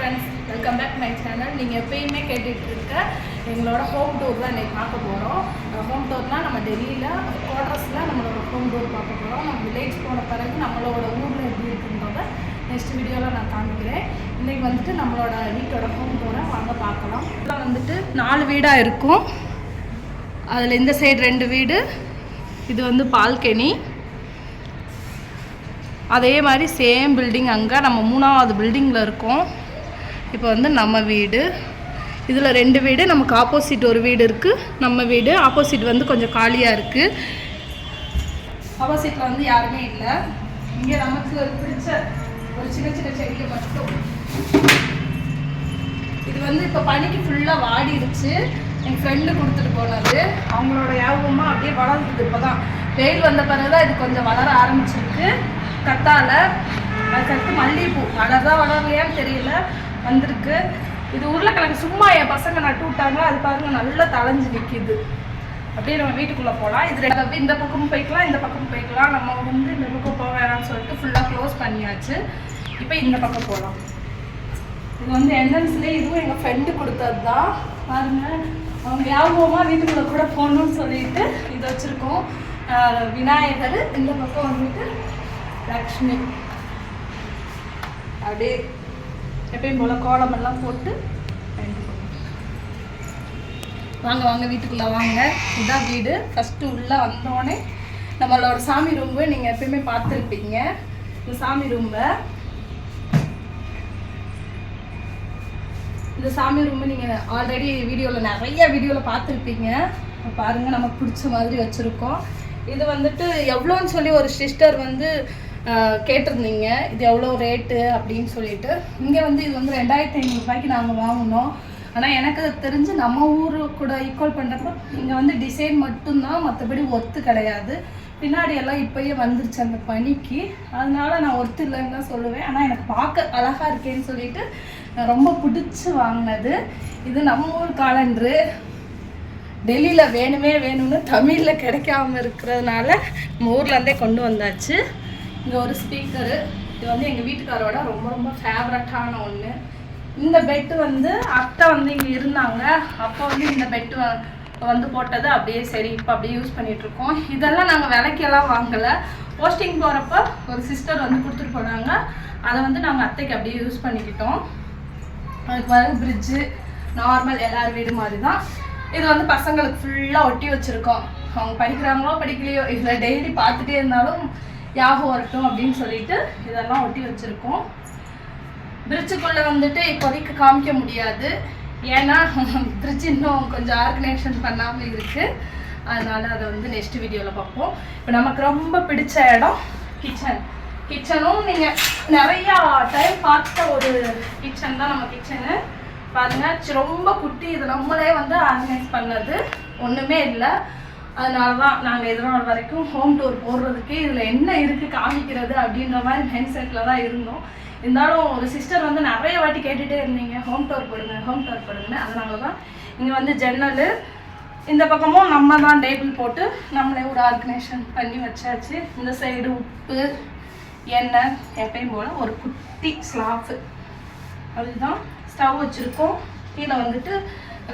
Friends welcome back my channel நீங்கள் எப்பயுமே கேட்டுட்டு இருக்க எங்களோட ஹோம் டூர் தான் இன்றைக்கி பார்க்க போகிறோம் ஹோம் டூர்னால் நம்ம டெல்லியில் குவார்டர்ஸில் நம்மளோட ஹோம் டூர் பார்க்க போகிறோம் நம்ம வில்லேஜ் போன பிறகு நம்மளோட ஊரில் எப்படி இருக்குன்றத நெக்ஸ்ட் வீடியோவில் நான் காமிக்கிறேன். இன்றைக்கி வந்துட்டு நம்மளோட வீட்டோட ஹோம் டூரை வாங்க பார்க்கலாம். இதெல்லாம் வந்துட்டு நாலு வீடாக இருக்கும். அதில் இந்த சைடு ரெண்டு வீடு. இது வந்து பால்கனி. அதே மாதிரி சேம் பில்டிங் அங்கே. நம்ம மூணாவது பில்டிங்கில் இருக்கோம். இப்போ வந்து நம்ம வீடு. இதில் ரெண்டு வீடு நமக்கு ஆப்போசிட் ஒரு வீடு இருக்குது நம்ம வீடு ஆப்போசிட் வந்து கொஞ்சம் காலியாக இருக்குது ஆப்போசிட்டில் வந்து யாருமே இல்லை. இங்கே நமக்கு ஒரு பிடிச்ச ஒரு சின்ன சின்ன செடியை மட்டும். இது வந்து இப்போ பனிக்கு ஃபுல்லாக வாடிடுச்சு. என் ஃப்ரெண்டு கொடுத்துட்டு போனது. அவங்களோட ஞாபகமாக அப்படியே வளர்ந்துது இப்போ தான் வெயில் வந்த பிறகு தான் இது கொஞ்சம் வளர ஆரம்பிச்சிருக்கு. கத்தால அதுக்கடுத்து மல்லிகைப்பூ. வளர்தான் வளரலையான்னு தெரியல. வந்திருக்கு. இது உருளைக்கிழங்கு சும்மா என் பசங்க நட்டு விட்டாங்க அது பாருங்க நல்லா தளைஞ்சு நிற்கிது அப்படியே நம்ம வீட்டுக்குள்ளே போகலாம் இது ரெண்டு இந்த பக்கமும் போய்க்கலாம் இந்த பக்கமும் போய்க்கலாம். நம்ம வந்து இந்த பக்கம் போக வேணாம்னு சொல்லிட்டு ஃபுல்லாக க்ளோஸ் பண்ணியாச்சு. இப்போ இந்த பக்கம் போகலாம் இது வந்து என்ட்ரன்ஸ்லேயே இதுவும் எங்கள் ஃப்ரெண்டு கொடுத்தது தான் பாருங்க அவங்க ஞாபகமாக வீட்டுக்குள்ளே கூட போகணும்னு சொல்லிட்டு இது வச்சுருக்கோம். விநாயகர் இந்த பக்கம் வந்துட்டு லக்ஷ்மி. அப்படியே எப்பயும் போல் கோலமெல்லாம் போட்டு வாங்க வாங்க வீட்டுக்குள்ளே வாங்க. இதுதான் வீடு. ஃபஸ்ட்டு உள்ளே வந்தோடனே நம்மளோட சாமி ரூம்பு நீங்கள் எப்பயுமே பார்த்துருப்பீங்க. இந்த சாமி ரூம்பை இந்த சாமி ரூம் நீங்கள் ஆல்ரெடி வீடியோவில் நிறைய வீடியோவில் பார்த்துருப்பீங்க. பாருங்கள் நமக்கு பிடிச்ச மாதிரி வச்சுருக்கோம். இது வந்துட்டு எவ்வளோன்னு சொல்லி ஒரு சிஸ்டர் வந்து கேட்டிருந்தீங்க. இது எவ்வளோ ரேட்டு அப்படின்னு சொல்லிட்டு. இங்கே வந்து இது வந்து ரெண்டாயிரத்தி ஐநூறுரூபாய்க்கு நாங்கள் வாங்கினோம். ஆனால் எனக்கு அது தெரிஞ்சு நம்ம ஊர் கூட ஈக்குவல் பண்ணுறப்போ இங்கே வந்து டிசைன் மட்டும்தான் மற்றபடி ஒர்த்து கிடையாது. பின்னாடி எல்லாம் இப்போயே வந்துருச்சு அந்த பனிக்கு அதனால நான் ஒர்த்து இல்லைன்னு தான் சொல்லுவேன். ஆனால் எனக்கு பார்க்க அழகாக இருக்கேன்னு சொல்லிட்டு நான் ரொம்ப பிடிச்சி வாங்கினது. இது நம்ம ஊர் காலண்டரு டெல்லியில் வேணுமே வேணும்னு தமிழில் கிடைக்காம இருக்கிறதுனால நம்ம ஊர்லேருந்தே கொண்டு வந்தாச்சு. இங்கே ஒரு ஸ்பீக்கரு இது வந்து எங்கள் வீட்டுக்காரோட ரொம்ப ரொம்ப ஃபேவரட்டான ஒன்று இந்த பெட்டு வந்து அத்தை வந்து இங்கே இருந்தாங்க. அப்போ வந்து இந்த பெட்டு வந்து போட்டது அப்படியே சரி இப்போ அப்படியே யூஸ் பண்ணிகிட்ருக்கோம் இருக்கோம். இதெல்லாம் நாங்கள் விலைக்கெல்லாம் வாங்கலை. போஸ்டிங் போகிறப்ப ஒரு சிஸ்டர் வந்து கொடுத்துட்டு போனாங்க. அதை வந்து நாங்கள் அத்தைக்கு அப்படியே யூஸ் பண்ணிக்கிட்டோம். அதுக்கு பிறகு பிரிட்ஜு நார்மல் எல்லார் வீடு மாதிரி தான் இது வந்து பசங்களுக்கு ஃபுல்லாக ஒட்டி வச்சுருக்கோம். அவங்க படிக்கிறாங்களோ படிக்கலையோ இதில் டெய்லி பார்த்துட்டே இருந்தாலும் யாகம் வரட்டும் அப்படின்னு சொல்லிட்டு இதெல்லாம் ஒட்டி வச்சுருக்கோம். பிரிட்ஜுக்குள்ளே வந்துட்டு இப்போதைக்கு காமிக்க முடியாது. ஏன்னா பிரிட்ஜ் இன்னும் கொஞ்சம் ஆர்கனைசேஷன் பண்ணாமல் இருக்குது அதனால் அதை வந்து நெக்ஸ்ட் வீடியோவில் பார்ப்போம். இப்போ நமக்கு ரொம்ப பிடிச்ச இடம் கிச்சன் கிச்சனும் நீங்கள் நிறையா டைம் பார்த்த ஒரு கிச்சன் தான் நம்ம கிச்சனு பாருங்கள் ரொம்ப குட்டி இது நம்மளே வந்து ஆர்கனைஸ் பண்ணது. ஒன்றுமே இல்லை. அதனால தான் நாங்கள் இது வரைக்கும் ஹோம் டூர் போடுறதுக்கு இதில் என்ன இருக்குது காமிக்கிறது அப்படின்ற மாதிரி மைண்ட் செட்டில் தான் இருந்தோம். இருந்தாலும் ஒரு சிஸ்டர் வந்து நிறைய வாட்டி கேட்டுகிட்டே இருந்தீங்க ஹோம் டூர் போடுங்க ஹோம் டூர் போடுங்கன்னு. அதனால தான் இங்கே வந்து ஜன்னல் இந்த பக்கமும் நம்ம தான் டேபிள் போட்டு நம்மளே ஒரு ஆர்கனைசேஷன் பண்ணி வச்சாச்சு. இந்த சைடு உப்பு எண்ணெய் எப்பயும் போல் ஒரு குட்டி ஸ்லாஃபு அதுதான் ஸ்டவ் வச்சுருக்கோம். கீழே வந்துட்டு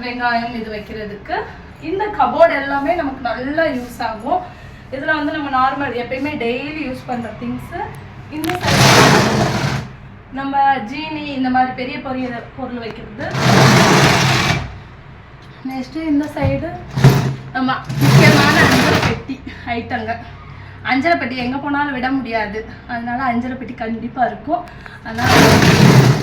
வெங்காயம் இது வைக்கிறதுக்கு இந்த கபோர்டு எல்லாமே நமக்கு நல்லா யூஸ் ஆகும். இதில் வந்து நம்ம நார்மல் எப்பயுமே டெய்லி யூஸ் பண்ணுற திங்ஸு இந்த நம்ம ஜீனி இந்த மாதிரி பெரிய பெரிய பொருள் வைக்கிறது. நெக்ஸ்ட்டு இந்த சைடு நம்ம முக்கியமான அஞ்சரை பெட்டி ஐட்டங்க அஞ்சரை பெட்டி எங்கே போனாலும் விட முடியாது. அதனால அஞ்சரை பெட்டி கண்டிப்பாக இருக்கும். அதனால்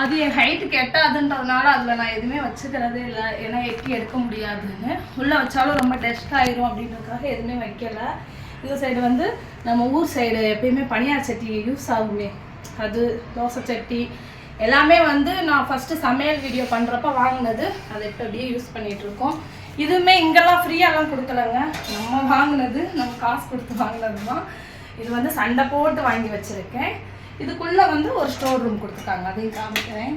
அது என் ஹைட்டுக்கு எட்டாதுன்றதுனால அதில் நான் எதுவுமே வச்சுக்கிறதே இல்லை. ஏன்னா எட்டி எடுக்க முடியாதுன்னு. உள்ளே வச்சாலும் ரொம்ப டெஸ்ட் ஆயிரும் அப்படின்றதுக்காக எதுவுமே வைக்கலை. இந்த சைடு வந்து நம்ம ஊர் சைடு எப்பயுமே பனியார் சட்டி யூஸ் ஆகுமே. அது தோசை சட்டி எல்லாமே வந்து நான் ஃபஸ்ட்டு சமையல் வீடியோ பண்ணுறப்ப வாங்கினது. அதை இப்போ அப்படியே யூஸ் பண்ணிகிட்ருக்கோம் இதுவுமே இங்கெல்லாம் ஃப்ரீயாலாம் கொடுக்கலங்க. நம்ம வாங்கினது நம்ம காசு கொடுத்து வாங்கினது தான். இது வந்து சண்டை போட்டு வாங்கி வச்சுருக்கேன். இதுக்குள்ளே வந்து ஒரு ஸ்டோர் ரூம் கொடுத்துருக்காங்க அதையும் காமிக்கிறேன்.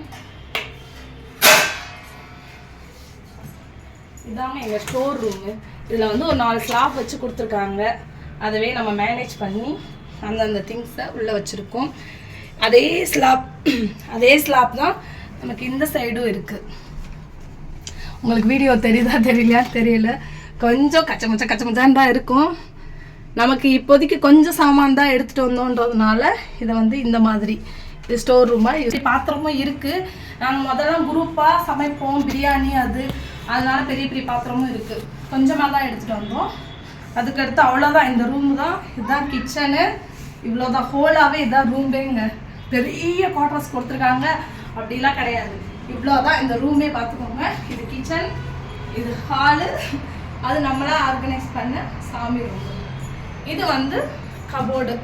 இதாங்க எங்கள் ஸ்டோர் ரூமு இதில் வந்து ஒரு நாலு ஸ்லாப் வச்சு கொடுத்துருக்காங்க. அதவே நம்ம மேனேஜ் பண்ணி அந்தந்த திங்ஸை உள்ளே வச்சுருக்கோம். அதே ஸ்லாப் அதே ஸ்லாப் தான் நமக்கு இந்த சைடும் இருக்கு. உங்களுக்கு வீடியோ தெரியுதா தெரியலையா? தெரியல. கொஞ்சம் கச்சமச்ச கச்சமச்சான் தான் இருக்கும். நமக்கு இப்போதைக்கு கொஞ்சம் சாமான் தான் எடுத்துகிட்டு வந்தோன்றதுனால இதை வந்து இந்த மாதிரி. இது ஸ்டோர் ரூமாக இது பாத்திரமும் இருக்குது நாங்கள் முதல்ல குரூப்பாக சமைப்போம் பிரியாணி அது. அதனால பெரிய பெரிய பாத்திரமும் இருக்குது கொஞ்சமாக தான் எடுத்துகிட்டு வந்தோம். அதுக்கடுத்து அவ்வளோதான் இந்த ரூம் தான் இதுதான் கிச்சனு இவ்வளோதான் ஹோலாகவே இதான் ரூம்பேங்க பெரிய குவார்டர்ஸ் கொடுத்துருக்காங்க. அப்படிலாம் கிடையாது. இவ்வளோதான் இந்த ரூமே பார்த்துக்கோங்க இது கிச்சன் இது ஹாலு அது நம்மளாக ஆர்கனைஸ் பண்ண சாமி ரூம் இது வந்து கபோர்டு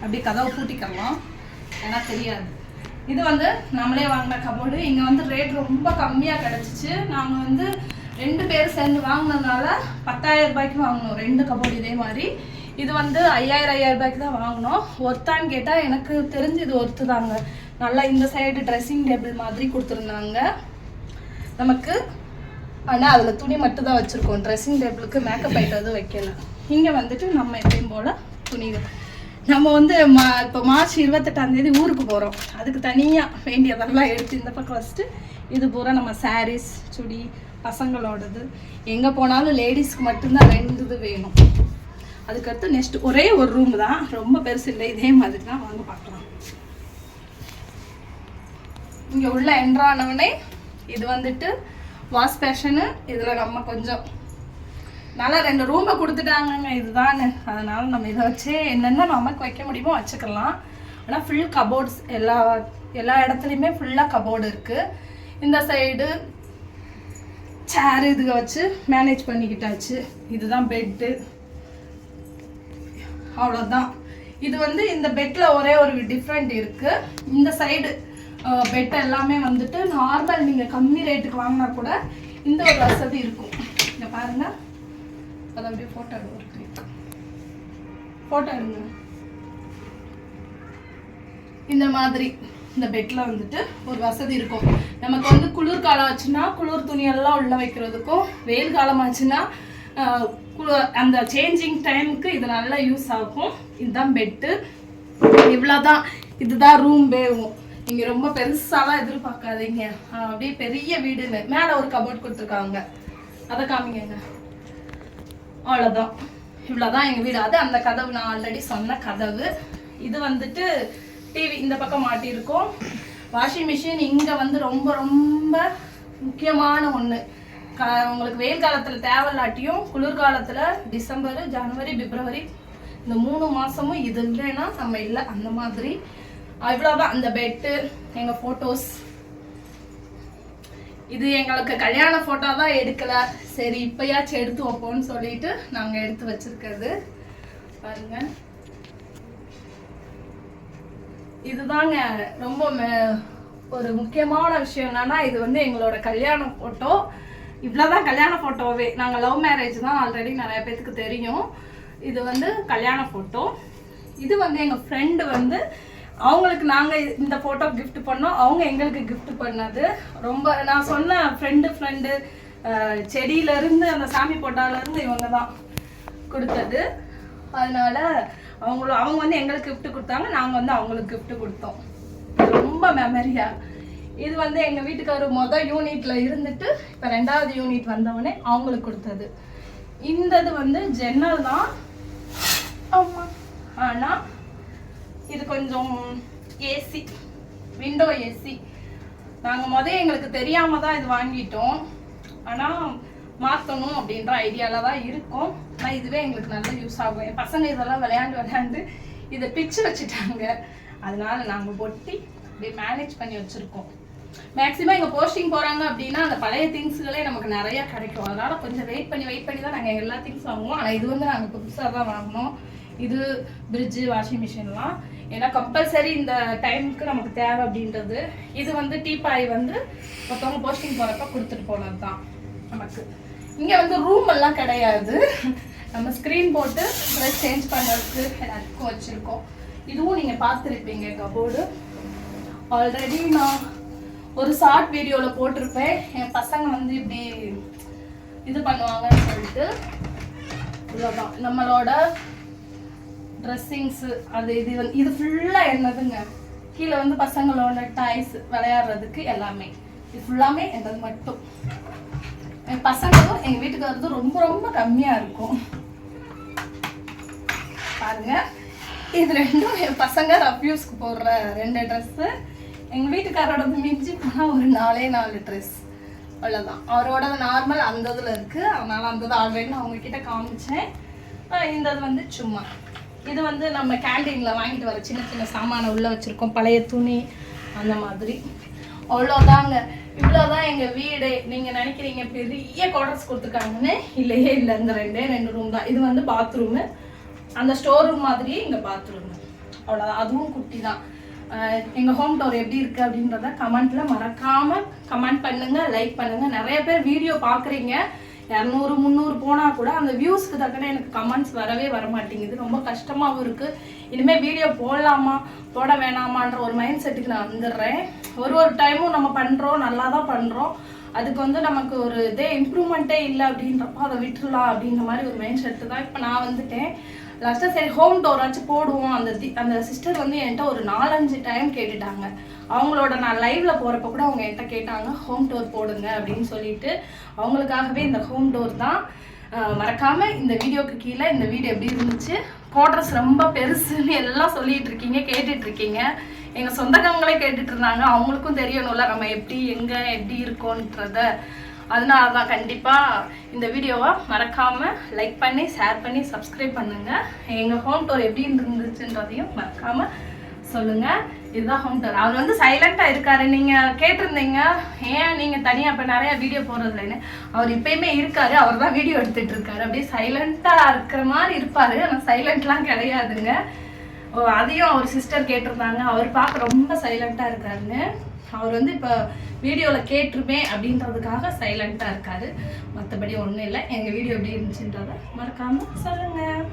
அப்படி கதவை பூட்டிக்கலாம் ஏன்னா தெரியாது. இது வந்து நம்மளே வாங்கின கபோர்டு இங்கே வந்து ரேட் ரொம்ப கம்மியாக கிடச்சிச்சு. நாங்கள் வந்து ரெண்டு பேர் சேர்ந்து வாங்கினதுனால பத்தாயிரம் ரூபாய்க்கு வாங்கினோம். ரெண்டு கபோர்டு இதே மாதிரி. இது வந்து ஐயாயிரம் ஐயாயிரம் ரூபாய்க்கு தான் வாங்கினோம். ஒருத்தான்னு கேட்டால் எனக்கு தெரிஞ்சு இது ஒருத்து தாங்க நல்லா இந்த சைடு ட்ரெஸ்ஸிங் டேபிள் மாதிரி கொடுத்துருந்தாங்க. நமக்கு ஆனால் அதில் துணி மட்டும் தான் வச்சுருக்கோம் ட்ரெஸ்ஸிங் டேபிளுக்கு மேக்கப் ஐட்டம் எதுவும் வைக்கல. இங்கே வந்துட்டு நம்ம எப்பயும் போல் துணிகள். நம்ம வந்து மா இப்போ மார்ச் இருபத்தெட்டாந்தேதி ஊருக்கு போகிறோம் அதுக்கு தனியாக வேண்டியதெல்லாம் எடுத்து இந்த பக்கம் ஃபஸ்ட்டு இது பூரா நம்ம சாரீஸ் சுடி பசங்களோடது. எங்கே போனாலும் லேடிஸ்க்கு மட்டும்தான் ரெண்டு இது வேணும். அதுக்கடுத்து நெக்ஸ்ட் ஒரே ஒரு ரூம் தான். ரொம்ப பெருசு இல்லை. இதே மாதிரி தான். வாங்க பார்க்கலாம். இங்கே உள்ள என்ட்ரானவனே இது வந்துட்டு வாஷ் பேஷனு இதில் நம்ம கொஞ்சம் நல்லா ரெண்டு ரூமை கொடுத்துட்டாங்கங்க இதுதானு. அதனால் நம்ம இதை வச்சு என்னென்ன நமக்கு வைக்க முடியுமோ வச்சுக்கலாம். ஆனால் ஃபுல் கபோர்ட்ஸ் எல்லா எல்லா இடத்துலையுமே ஃபுல்லாக கபோர்டு இருக்குது இந்த சைடு சேர் இதுக வச்சு மேனேஜ் பண்ணிக்கிட்டாச்சு. இதுதான் பெட்டு அவ்வளோதான் இது வந்து இந்த பெட்டில் ஒரே ஒரு டிஃப்ரெண்ட் இருக்குது இந்த சைடு பெட் எல்லாமே வந்துட்டு நார்மல் நீங்கள் கம்மி ரேட்டுக்கு வாங்கினா கூட இந்த ஒரு வசதி இருக்கும். இங்கே பாருங்க. அதை அப்படியே ஃபோட்டோ எடுங்க ஒரு கிளிக் ஃபோட்டோ எடுங்க. இந்த மாதிரி இந்த பெட்டில் வந்துட்டு ஒரு வசதி இருக்கும். நமக்கு வந்து குளிர்காலம் ஆச்சுன்னா குளிர் துணியெல்லாம் உள்ள வைக்கிறதுக்கும் வெயில் காலம் ஆச்சுன்னா அந்த சேஞ்சிங் டைமுக்கு இது நல்லா யூஸ் ஆகும். இதுதான் பெட்டு இவ்வளோதான் இதுதான் ரூம் பேவும் நீங்க ரொம்ப பெருசாலாம் எதிர்பார்க்காதீங்க. அப்படியே பெரிய வீடுன்னு. மேலே ஒரு கபோர்ட் கொடுத்துருக்காங்க. அதை காமிங்க. அவ்வளோதான் இவ்வளோதான் எங்கள் வீடு. அது அந்த கதவு. நான் ஆல்ரெடி சொன்ன கதவு. இது வந்துட்டு டிவி இந்த பக்கம் மாட்டியிருக்கோம். வாஷிங் மிஷின் இங்கே வந்து ரொம்ப ரொம்ப முக்கியமான ஒன்று க உங்களுக்கு வெயில் காலத்தில் தேவையில்லாட்டியும் குளிர்காலத்தில் டிசம்பர் ஜனவரி பிப்ரவரி இந்த மூணு மாதமும் இது இல்லைன்னா நம்ம இல்லை. அந்த மாதிரி அவ்வளோதான் அந்த பெட்டு எங்கள் ஃபோட்டோஸ் இது எங்களுக்கு கல்யாண ஃபோட்டோ தான் எடுக்கலை. சரி இப்பயாச்சும் எடுத்து வைப்போம்னு சொல்லிட்டு நாங்கள் எடுத்து வச்சுருக்கிறது. பாருங்க. இதுதாங்க ரொம்ப ஒரு முக்கியமான விஷயம் என்னன்னா இது வந்து எங்களோட கல்யாண ஃபோட்டோ இவ்வளோதான் கல்யாண ஃபோட்டோவே நாங்கள் லவ் மேரேஜ் தான் ஆல்ரெடி நிறைய பேத்துக்கு தெரியும். இது வந்து கல்யாண ஃபோட்டோ இது வந்து எங்கள் ஃப்ரெண்டு வந்து அவங்களுக்கு நாங்கள் இந்த ஃபோட்டோ கிஃப்ட் பண்ணோம். அவங்க எங்களுக்கு கிஃப்ட் பண்ணது. ரொம்ப நான் சொன்ன ஃப்ரெண்டு ஃப்ரெண்டு செடியிலேருந்து அந்த சாமி போட்டாலேருந்து இவங்க தான் கொடுத்தது. அதனால அவங்களும் அவங்க வந்து எங்களுக்கு கிஃப்ட் கொடுத்தாங்க. நாங்கள் வந்து அவங்களுக்கு கிஃப்ட் கொடுத்தோம். ரொம்ப மெமரியா இது வந்து எங்கள் வீட்டுக்காரர் மொதல் யூனிட்ல இருந்துட்டு இப்போ ரெண்டாவது யூனிட் வந்தவொடனே அவங்களுக்கு கொடுத்தது. இந்தது வந்து ஜன்னல் தான். ஆமாம் ஆனால் இது கொஞ்சம் ஏசி விண்டோ ஏசி நாங்கள் முதல் எங்களுக்கு தெரியாம தான் இது வாங்கிட்டோம். ஆனால் மாற்றணும் அப்படின்ற ஐடியாவில் தான் இருக்கும். ஆனால் இதுவே எங்களுக்கு நல்லா யூஸ் ஆகும். என் பசங்க இதெல்லாம் விளையாண்டு விளையாண்டு இதை பிச்சு வச்சுட்டாங்க. அதனால நாங்கள் ஒட்டி அப்படியே மேனேஜ் பண்ணி வச்சுருக்கோம். மேக்ஸிமம் இங்கே போஸ்டிங் போகிறாங்க அப்படின்னா அந்த பழைய திங்ஸ்களே நமக்கு நிறையா கிடைக்கும். அதனால் கொஞ்சம் வெயிட் பண்ணி வெயிட் பண்ணி தான் நாங்கள் எல்லா திங்ஸ் வாங்குவோம். ஆனால் இது வந்து நாங்கள் புதுசாக தான் வாங்கினோம். இது ஃப்ரிட்ஜு வாஷிங் மிஷின்லாம் ஏன்னா கம்பல்சரி இந்த டைமுக்கு நமக்கு தேவை அப்படின்றது. இது வந்து டீப்பாய் வந்து ஒருத்தவங்க போஸ்டிங் போகிறப்ப கொடுத்துட்டு போனது தான் நமக்கு. இங்கே வந்து ரூம் எல்லாம் கிடையாது. நம்ம ஸ்க்ரீன் போட்டு ட்ரெஸ் சேஞ்ச் பண்ணுறதுக்கு எல்லாத்துக்கும் வச்சுருக்கோம். இதுவும் நீங்கள் பார்த்துருப்பீங்க கபோர்டு ஆல்ரெடி நான் ஒரு ஷார்ட் வீடியோவில் போட்டிருப்பேன். என் பசங்க வந்து இப்படி இது பண்ணுவாங்கன்னு சொல்லிட்டு. இவ்வளோதான் நம்மளோட ட்ரெஸ்ஸிங்ஸு அது இது வந்து இது ஃபுல்லாக என்னதுங்க? கீழே வந்து பசங்களோட டாய்ஸ் விளையாடுறதுக்கு எல்லாமே. இது ஃபுல்லாமே என்னது மட்டும். என் பசங்களும் எங்கள் வீட்டுக்கு வர்றது ரொம்ப ரொம்ப கம்மியாக இருக்கும். பாருங்க. இது ரெண்டும் என் பசங்க ரப்யூஸ்க்கு போடுற ரெண்டு ட்ரெஸ்ஸு எங்கள் வீட்டுக்காரோடது மிஞ்சி போனால் ஒரு நாலே நாலு ட்ரெஸ் அவ்வளோதான் அவரோட நார்மல் அந்த இதில் இருக்குது அதனால் அந்த இது ஆல்ரெடி நான் அவங்கக்கிட்ட காமிச்சேன். இந்தது இந்த இது வந்து சும்மா. இது வந்து நம்ம கேண்டீனில் வாங்கிட்டு வர சின்ன சின்ன சாமானை உள்ளே வச்சுருக்கோம். பழைய துணி அந்த மாதிரி. அவ்வளோதாங்க இவ்வளோதான் எங்கள் வீடு. நீங்கள் நினைக்கிறீங்க பெரிய குவார்டர்ஸ் கொடுத்துருக்காங்கன்னு? இல்லையே இல்லை இந்த ரெண்டே ரெண்டு ரூம் தான். இது வந்து பாத்ரூமு அந்த ஸ்டோர் ரூம் மாதிரியே இங்கே பாத்ரூமு அவ்வளோதான் அதுவும் குட்டி தான். எங்கள் ஹோம் டோர் எப்படி இருக்குது அப்படின்றத கமெண்ட்டில் மறக்காமல் கமெண்ட் பண்ணுங்கள் லைக் பண்ணுங்கள் நிறைய பேர் வீடியோ பார்க்குறீங்க. இரநூறு முந்நூறு போனால் கூட அந்த வியூஸ்க்கு தக்கன எனக்கு கமெண்ட்ஸ் வரவே வர மாட்டேங்குது ரொம்ப கஷ்டமாகவும் இருக்குது இனிமேல் வீடியோ போடலாமா? போட வேணாமான்ற ஒரு மைண்ட் செட்டுக்கு நான் வந்துடுறேன். ஒரு ஒரு டைமும் நம்ம பண்ணுறோம் நல்லா தான் பண்ணுறோம் அதுக்கு வந்து நமக்கு ஒரு இதே இம்ப்ரூவ்மெண்ட்டே இல்லை அப்படின்றப்போ அதை விட்டுறலாம் அப்படின்ற மாதிரி ஒரு மைண்ட் செட்டு தான் இப்போ நான் வந்துட்டேன். லாஸ்ட்டாக சரி ஹோம் டோராச்சும் போடுவோம். அந்த அந்த சிஸ்டர் வந்து என்கிட்ட ஒரு நாலஞ்சு டைம் கேட்டுட்டாங்க. அவங்களோட நான் லைவ்ல போகிறப்ப கூட அவங்க என்கிட்ட கேட்டாங்க ஹோம் டோர் போடுங்க அப்படின்னு சொல்லிட்டு. அவங்களுக்காகவே இந்த ஹோம் டோர் தான் மறக்காம இந்த வீடியோக்கு கீழே இந்த வீடியோ எப்படி இருந்துச்சு குவார்டர்ஸ் ரொம்ப பெருசுன்னு எல்லாம் சொல்லிட்டு இருக்கீங்க கேட்டுட்டு இருக்கீங்க. எங்கள் சொந்தக்காரங்களே கேட்டுட்டு இருந்தாங்க. அவங்களுக்கும் தெரியணும்ல நம்ம எப்படி எங்கே எப்படி இருக்கோன்றத. அதனால தான் கண்டிப்பாக இந்த வீடியோவை மறக்காமல் லைக் பண்ணி ஷேர் பண்ணி சப்ஸ்கிரைப் பண்ணுங்கள் எங்கள் ஹோம் டோர் எப்படி இருந்துச்சுன்றதையும் மறக்காம சொல்லுங்கள் இதுதான் ஹோம் டோர் அவர் வந்து சைலண்ட்டாக இருக்காரு. நீங்கள் கேட்டிருந்தீங்க ஏன் நீங்கள் தனியாக இப்போ நிறையா வீடியோ போடுறதுலன்னு அவர் இப்பயுமே இருக்கார். அவர் தான் வீடியோ எடுத்துகிட்டு இருக்காரு. அப்படியே சைலண்ட்டாக இருக்கிற மாதிரி இருப்பார். ஆனால் சைலண்ட்லாம் கிடையாதுங்க. ஓ, அதையும் அவர் சிஸ்டர் கேட்டிருந்தாங்க. அவர் பார்க்க ரொம்ப சைலண்ட்டாக இருக்காருன்னு. அவர் வந்து இப்போ வீடியோவில் கேட்டுருமே அப்படின்றதுக்காக சைலண்ட்டாக இருக்காரு. மற்றபடி ஒன்றும் இல்லை. எங்கள் வீடியோ எப்படி இருந்துச்சுன்றதை மறக்காமல் சொல்லுங்கள்